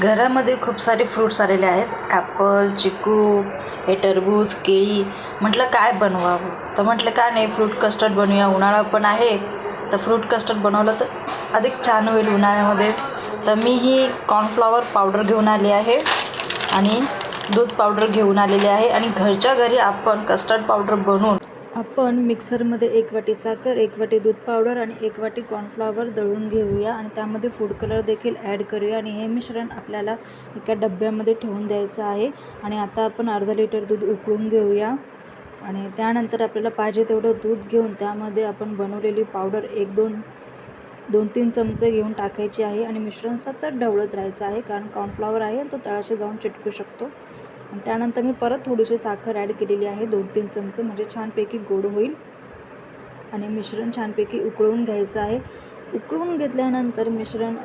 घरामध्ये खूप सारे फ्रूट्स आलेले आहेत. ॲपल चिकू हे टरबूज केळी. म्हटलं काय बनवावं? तर म्हटलं काय नाही फ्रूट कस्टर्ड बनवूया. उन्हाळा पण आहे. तर फ्रूट कस्टर्ड बनवलं तर अधिक छान होईल उन्हाळ्यामध्ये. तर मी ही कॉर्नफ्लॉवर पावडर घेऊन आली आहे आणि दूध पावडर घेऊन आलेली आहे. आणि घरच्या घरी आपण कस्टर्ड पावडर बनवून आपण मिक्सरमध्ये एक वाटी साखर एक वाटी दूध पावडर आणि एक वाटी कॉर्नफ्लॉवर दळून घेऊया आणि त्यामध्ये फूड कलर देखील ॲड करूया आणि हे मिश्रण आपल्याला एका डब्यामध्ये ठेवून द्यायचं आहे. आणि आता आपण अर्धा लिटर दूध उकळून घेऊया. आणि त्यानंतर आपल्याला पाहिजे तेवढं दूध घेऊन त्यामध्ये आपण बनवलेली पावडर एक दोन दोन तीन चमचे घेऊन टाकायची आहे आणि मिश्रण सतत ढवळत राहायचं आहे कारण कॉर्नफ्लॉवर आहे आणि तो तळाशी जाऊन चिटकू शकतो. त्यानंतर मी परत थोडीशी साखर ॲड केलेली आहे दोन तीन चमचे. म्हणजे छानपैकी गोड होईल. आणि मिश्रण छानपैकी उकळून घ्यायचं आहे. उकळून घेतल्यानंतर मिश्रण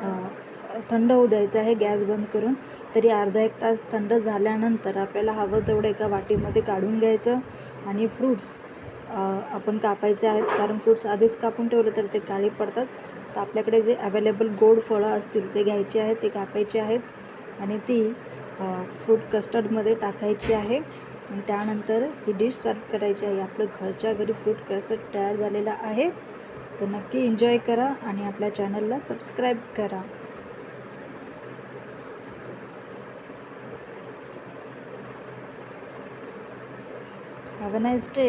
थंड होऊ द्यायचं आहे गॅस बंद करून. तरी अर्धा एक तास थंड झाल्यानंतर आपल्याला हवं तेवढं एका वाटीमध्ये काढून घ्यायचं. आणि फ्रूट्स आपण कापायचे आहेत. कारण फ्रूट्स आधीच कापून ठेवले तर ते काळी पडतात. तर आपल्याकडे जे अवेलेबल गोड फळं असतील ते घ्यायचे आहेत ते कापायचे आहेत. आणि ती फ्रूट कस्टर्डमध्ये टाकायची आहे. आणि त्यानंतर ही डिश सर्व करायची आहे. आपलं घरच्या घरी फ्रूट कस्टर्ड तयार झालेलं आहे. तर नक्की एन्जॉय करा आणि आपल्या चॅनलला सबस्क्राईब करा. Have a nice day